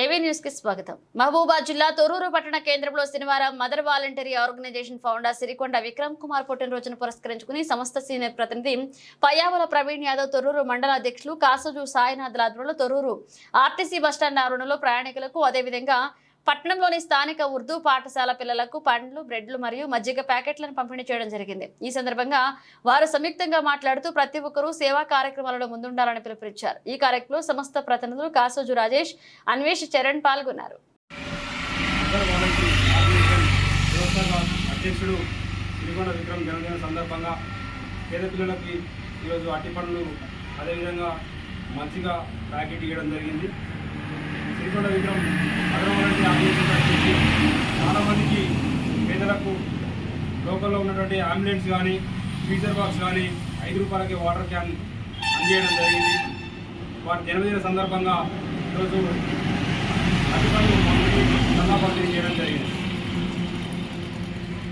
ఏవీ న్యూస్కి స్వాగతం. మహబూబాద్ జిల్లా తొరూరు పట్టణ కేంద్రంలో శనివారం mother voluntary organisation founder Sirikonda Vikram Kumar పుట్టినరోజును పురస్కరించుకుని సంస్థ సీనియర్ ప్రతినిధి పయ్యావల ప్రవీణ్ యాదవ్ తొర్రూరు మండల అధ్యక్షులు కాసజు సాయినాథ్ ఆధ్వర్యంలో తొర్రూరు ఆర్టీసీ బస్టాండ్ ఆవరణలో ప్రయాణికులకు అదేవిధంగా పట్టణంలోని స్థానిక ఉర్దూ పాఠశాల పిల్లలకు పండ్లు బ్రెడ్లు మరియు మజ్జిగ ప్యాకెట్లను పంపిణీ చేయడం జరిగింది. ఈ సందర్భంగా వారు సంయుక్తంగా మాట్లాడుతూ ప్రతి ఒక్కరూ సేవా కార్యక్రమాలలో ముందుండాలని పిలుపునిచ్చారు. ఈ కార్యక్రమంలో సమస్త ప్రతినిధులు కాసోజు రాజేష్ అన్వేష్ చరణ్ పాల్గొన్నారు. అధ్యక్షుడు విక్రమ్ జన్మదిన సందర్భంగా పేద పిల్లలకి ఈరోజు అట్టి పండ్లు అదేవిధంగా మంచిగా ప్యాకెట్ ఇవ్వడం జరిగింది. శ్రీకొండ విక్రమ్ లోకల్లో ఉన్నటువంటి అంబులెన్స్ కానీ ఫీచర్ బాక్స్ కానీ ఐదు రూపాయలకి వాటర్ క్యాన్ అందజేయడం జరిగింది. వారి జన్మదిన సందర్భంగా ఈరోజు అధికారులు